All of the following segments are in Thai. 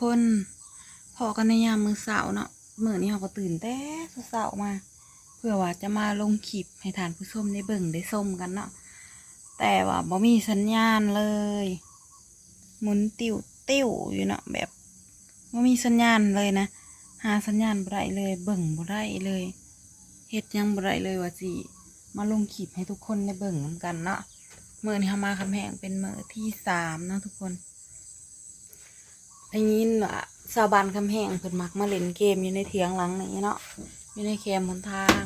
คนพอกันในยามมือเสาร์เนาะมือนี้เราก็ตื่นแต่เสาร์มา เพื่อว่าจะมาลงคลิปให้ทานผู้ชมได้เบิ่งได้ส้มกันเนาะแต่ว่าบ่มีสัญญาณเลยหมุนติวติวอยู่เนาะแบบบ่มีสัญญาณเลยนะ หาสัญญาณบ่ได้เลย เบิ่งบ่ได้เลยเฮ็ดยังบ่ได้เลยว่าสิมาลงคลิปให้ทุกคนได้เบิ่งนกันเนาะมื้อนี้เฮามาคำแหงเป็นมือที่สามนะทุกคน ได้ยินว่าชาวบ้านคำแหงเพิ่นมักมาเล่นเกมอยู่ในเถียงหลังนี้เนาะอยู่ในแคมบนทาง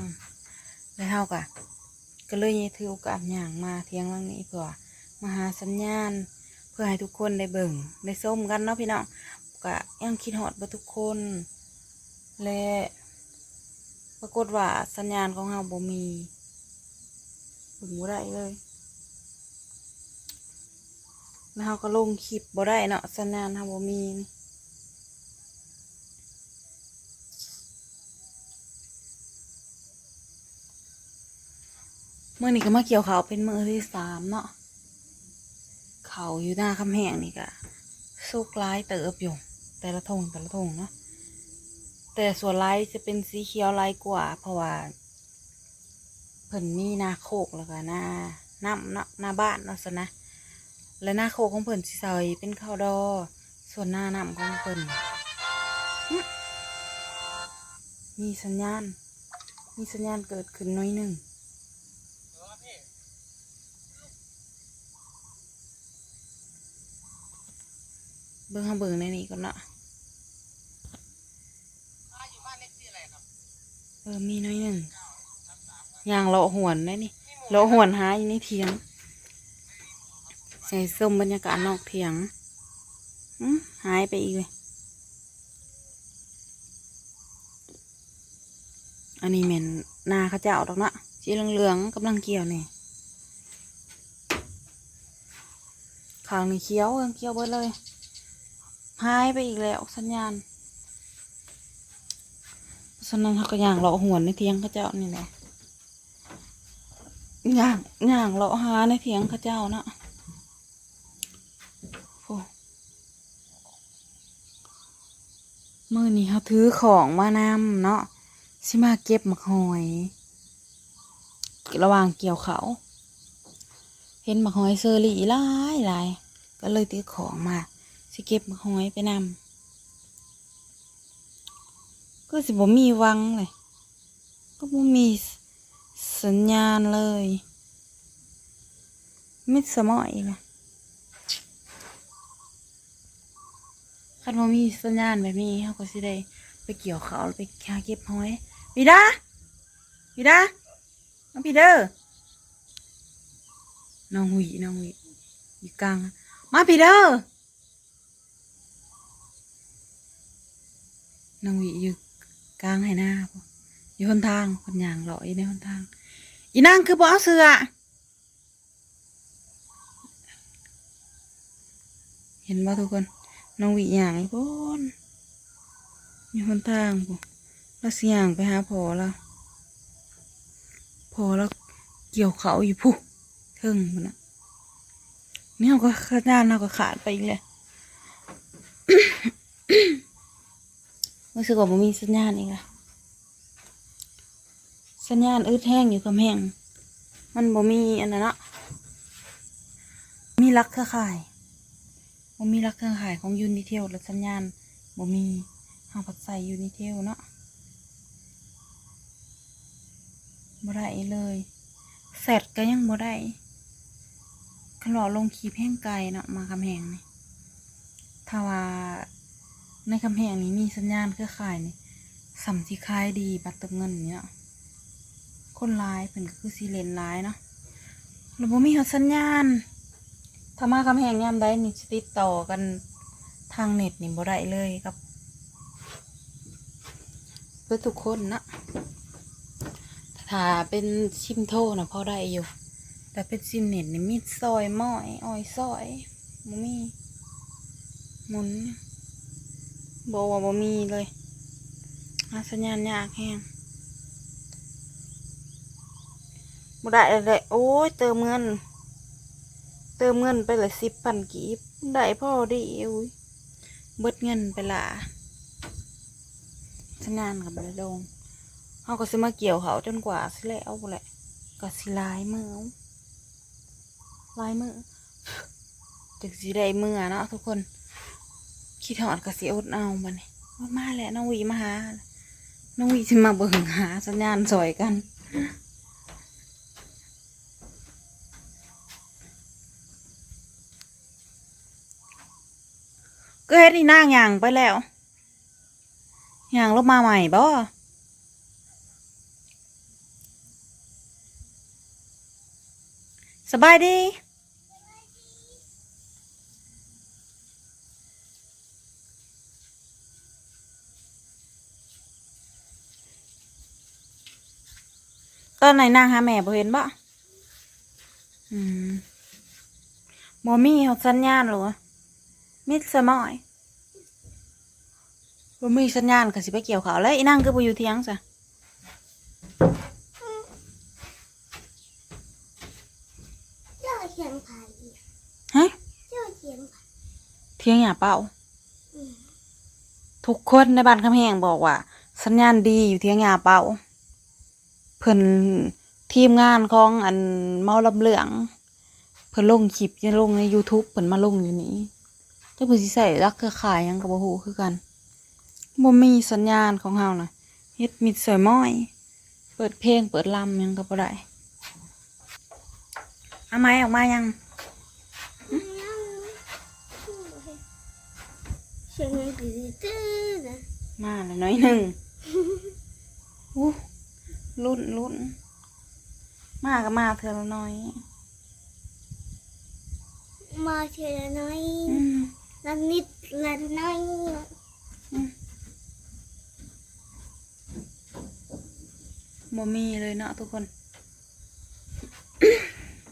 แล้วเฮาก็ก็เลยถือโอกาสย่างมาเถียงหลังนี้เพื่อมาหาสัญญาณ เพื่อให้ทุกคนได้เบิ่งได้ส้มกันเนาะพี่น้องก็ยังคิดฮอดบ่ทุกคน และปรากฏว่าสัญญาณของเราบ่มีเบิ่งบ่ได้เลย เราก็ลงคลิปบ่ได้เนาะสัญญาณเราบ่มีนี่เมื่อนี้ก็มาเกี่ยวเขาเป็นมือที่สามเนาะเขาอยู่หน้าคำแหงนี่ก็สุกร้ายเติบอยู่ แต่ละทงแต่ละทงเนาะแต่ส่วนลายจะเป็นสีเขียวลายกว่า เพราะว่าเพิ่นมีหน้าโคกแล้วก็หน้าน้ำเนาะหน้าบ้านเนาะสนะ และหน้าโคของเพิ่นสิใส่เป็นข้าวดอ ส่วนหน้าน้ำของเพิ่นมีสัญญาณ มีสัญญาณเกิดขึ้นน้อยหนึ่งเบิ่งข้างเบิ่งในนี้ก่อนเนาะเออมีน้อยหนึ่งอย่างเลาะหวนได้นี่เลาะหวนหาอยู่ในเถียง ใส่ส้มบรรยากาศนอกเถียงหายไปอีกเลยอันนี้เหม็นนาข้าเจ้าดอกนะสีเหลืองๆกำลังเกี่ยวนี่ขางนี่เขียวเขียวเบิดเลยหายไปอีกแล้วสัญญาณฉะนั้นเขาก็ย่างเลาะหวนในเทียงข้าเจ้านี่แหละย่างย่างเลาะหาในเทียงข้าเจ้านาะโอ้ มื่อนี้เขาถือของมานำเนาะสิมาเก็บมะหอย ระหว่างเกี่ยวเขา เห็นมะหอยเซอรี่หลายหลายก็เลยถือของมา สิเก็บมะหอยไปนำก็สิบ่มีวังเลย ก็บ่มีสัญญาณเลย มิดสมอยเลย คันบ่มีสัญญาณแบบนี้เขาก็สิได้ไปเกี่ยวเขาไปหาเก็บหอยพี่ดาพี่ดาน้องพี่เด้อน้องหุยน้องหุยอยู่กลาง มาพี่เด้อนางหวีอยู่กลางให้หน้าวกอยู่หนทางคนย่างเลาะอยู่ในหนทาง อีนางคือบ่เอาเสือเห็นบ่ทุกคน น้องวีย่างไอ้นอยู่หนทางพวกแล้วสิย่างไปหาพอแล้วพอแล้วเกี่ยวเขาอยู่ผู้เทิงมันนะนี่เราก็ขนาดเราก็ขาดไปเลยรู้สึกว่าบ่มีสัญญาณอีกละสัญญาณอึดแห้งอยู่กับแห้งมันบ่มีอันนั้นเนาะมีรักเครือข่าย บ่มีรักเครือข่ายของยูนิเทลและสัญญาณบ่มีเฮาพัดใส่ยูนิเทลเนาะบ่ได้เลยแซดก็ยังบ่ได้ขลอลงขีบแห้งไกลเนาะมาคำแหงนี่ถ้าว่าในคำแพงนี้มีสัญญาณเครือข่ายนี่สัมที่คลายดีบัตรเติมเงินเนี่ยคนร้ายเป็นก็คือซีเลนร้ายเนาะแล้วบ่มีเขาสัญญาณ ถ้ามาคำแพงยามใดนี่สิติดต่อกันทางเน็ตนี่บ่ได้เลยกับ เพื่อทุกคนนะถ้าเป็นซิมโทนะพอได้อยู่ แต่เป็นซิมเน็ตนี่มีซอยม้อยอ้อยซอยบ่มีหมุนบอกว่าบ่มีเลยหาสัญญาณยากแฮงบ่ได้เลยโอ้ยเติมเงิน เติมเงินไปเลยสิบพันกีบได้พ่อดีอุ้ยเบิดเงินไปละชนานกับบระดงเขาก็สิมาเกี่ยวเขาจนกว่าสิแล้วแหละก็สิลายมือลายมือจึกสิได้มือเนาะทุกคน คิดหอดก็สิอดเอาบัดนี้ว่ามาแล้วน้องวีมาหาน้องวีสิมาเบิ่งหาสัญญาณสอยกัน เฮ็ดนี่นางย่างไปแล้วย่างลบมาใหม่บ่สบายดีตอนไหนนางหาแม่บ่เห็นบ่อืมบ่มีเขาสัญญาณหรอมิดสมอย บ่มีสัญญาณก็สิไปเกี่ยวเขาวแล้วอีนั่งก็บ่อยู่เที่ยงซะเจ้าเชียงไผ่ฮะเจ้าเชียงไผ่เที่ยงอย่าเป่าอืมทุกคนในบ้านคำแหงบอกว่า สัญญาณดีอยู่เที่ยงอย่าเป่าเพิ่นทีมงานของอันเมาลำเหลือง เพิ่นลงคลิปจะลงใน YouTube เพิ่นมาลงอยู่นี้เจ้าเพิ่นสิใส่รักเครือข่ายหยังก็บ่ฮู้คือกัน บ่มีสัญญาณของเฮาน่ะเฮ็ดมิดสวยม้อย เปิดเพลงเปิดลำหยังก็บ่ได้เอาไม้ออกมายังเชียงดื้อดื้อนะมาแล้วน้อยหนึ่งอู้รุ่นรุ่นมาก็มาเธอละน้อย มาเชียงน้อยอืมละนิดละน้อย บ่มีเลยเนาะทุกคน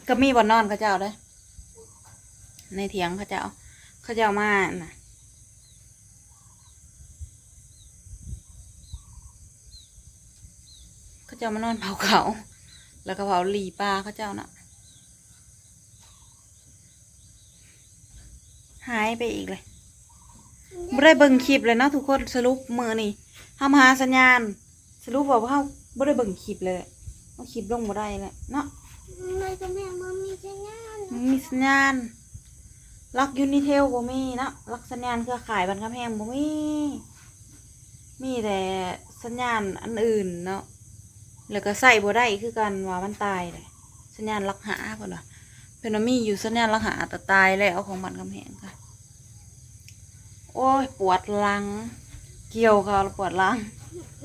ก็มีบ่อนนอนเขาเจ้าเด้อในเถียงเขาเจ้าเขาเจ้ามาน่ะเขาเจ้ามานอนเผาเขา แล้วก็เผาหลีปลาเขาเจ้าน่ะหายไปอีกเลยไม่ได้เบิ่งคลิปเลยเนาะทุกคนสรุปมือนี่ทำหาสัญญาณ สรุปว่าเขา ไม่ได้เบิ่งคลิปเลยเอาคลิปลงมาได้เลยเนาะไม่ก็แม่มันมีสัญญาณมันมีสัญญาณลักยูนิเทลบ่มีเนาะลักสัญญาณเครือข่ายบันคำแพงบ่มีมีแต่สัญญาณอันอื่นเนาะแล้วก็ใส่บ่ได้คือกันว่ามันตายเลยสัญญาณลักหาเพิ่นว่าเพิ่นว่ามีอยู่สัญญาณลักหาแต่ตายแล้วของบันคำแพงค่ะโอ้ยปวดหลัง เกี่ยวค่ะปวดหลัง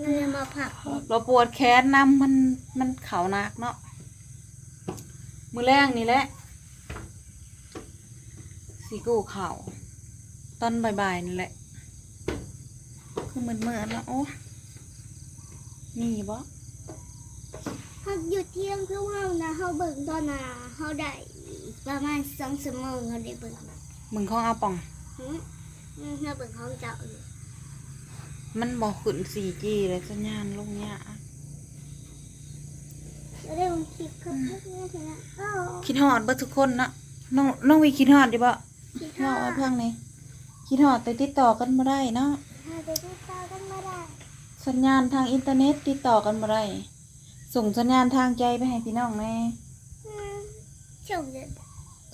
เลยมาผักเราปวดแขนนำมันมันเข่านักเนาะมือแรงนี่แหละสีกูเข่าตอนบ่ายๆนี่แหละ คือเหมือนเมื่อนๆนะโอ้นี่บ่เขาหยุดเที่ยงคือเฮานะเฮาเบิ่งตอนน่ะเฮาได้ประมาณสองชั่วโมงเขาได้เบิ่งมึงของอาป่องหืมอืมเฮาเบิ่งของเจ้าอยู่ มันบอกขึ้น 4G เลยสัญญาณลงเนี่ยากแล้วได้ลงคลิปครับเพื่อนๆนะอ้าวคิดฮอดเบิดทุกคนเนาะน้องน้องวีคิดฮอดดิบ่คิดฮอว่าดเพิ่งนี่คิดฮอดแต่ติดต่อกันบ่ได้เนาะเฮาจะติดต่อกันมาได้สัญญาณทางอินเทอร์เน็ตติดต่อกันบ่ได้ส่งสัญญาณทางใจไปให้พี่น้องแน่อืมชมเลย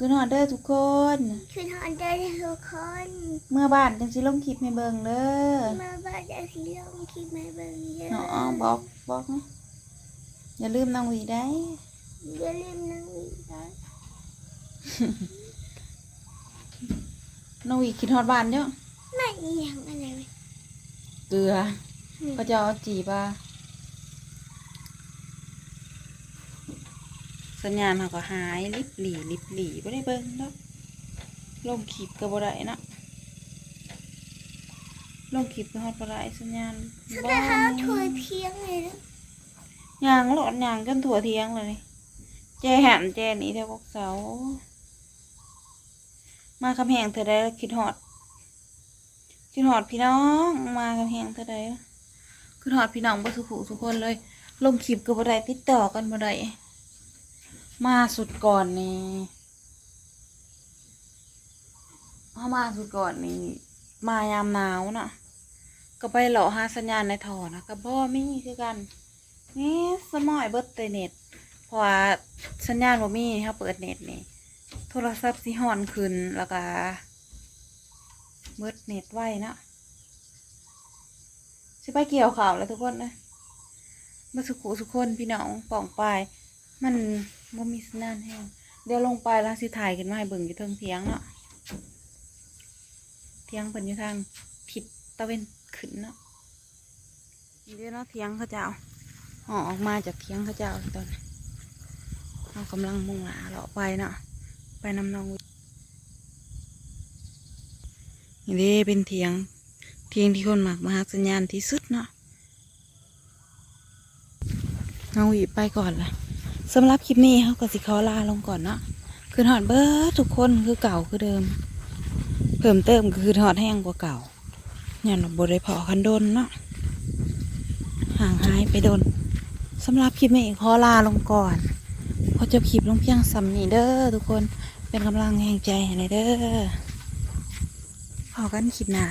คืนฮอดเด้อทุกคน คือทอนได้ทุกคน เมื่อบ้านจังสิลงคลิปให้เบิ่งเด้อมาบ้านจะสีลงคลิปมาเบิ่งเยอะเนาะบอกบอกนะอย่าลืมน้องหวีได้อย่าลืมนั่งอีกนะน้องหวีคิดฮอดบ้านเจ้าไม่อีหยังอะไรเลยเกลือก็จะเอาจีบา สัญญาณเขาก็หายลิบหลีลิบหลีไม่ได้เบิ่งเนาะลงคลิปก็บ่ได้เนาะลงคลิปก็ฮอดบ่ได้สัญญาณฉันบ่จะหาถั่วเทียงเลยนะย่างหลอดย่างจนถั่วเทียงเลยแจแหมแจนี่เด้อพวกเสามาคำแหงเธอได้คิดฮอดคิดฮอดพี่น้อง มาคำแหงเธอได้คิดฮอดพี่น้องบ่สุขุทุกคนเลย ลงคลิปก็บ่ได้ติดต่อกันบ่ได้ มาสุดก่อนนี่เฮามาสุดก่อนนี่มายามหนาวเนาะก็ไปเหลาะหาสัญญาณในท่อนะก็บ่มีคือกัน นี่สมอยเบิดแต่เน็ตเพราะว่าสัญญาณบ่มีเฮาเปิดเน็ตนี่โทรศัพท์สิฮอนขึ้นแล้วก็เบิดเน็ตไว้นะสิไปเกี่ยวข่าวแล้วทุกคนนะมาสุขุสุคนพี่น้องป่องปลายมัน บ่มีสัญญาณแห้งเดี๋ยวลงไปแล้วสิถ่ายขึ้นมาให้เบิ่งอยู่เทิงเทียงเนาะเทียงเพิ่นอยู่ทางทิศตะเวนขึ้นเนาะนี่เด้อเนาะเทียงเขาเจ้าห่อออกมาจากเทียงเขาเจ้าตอนนี้เรากำลังมุ่งหน้าเลาะไปเนาะไปนำน้องวินี่เด้เป็นเทียง เทียงที่คนหมักมาหาสัญญาณที่สุดเนาะน้องวิไปก่อนละ สำหรับคลิปนี้เขาก็สิขอลาลงก่อนเนาะคือหอดเบิร์ทุกคนคือเก่าคือเดิม เพิ่มเติมก็คือทอดแห้งกว่าเก่าเนี่ยเราบริพอคันโดนเนาะห่างหายไปโดนสำหรับคลิปนี้ขอลาลงก่อนพอจบคลิปลงเพียงสำนีเด้อทุกคนเป็นกำลังแห่งใจให้หน่อยเด้อพอกันคลิปหน้า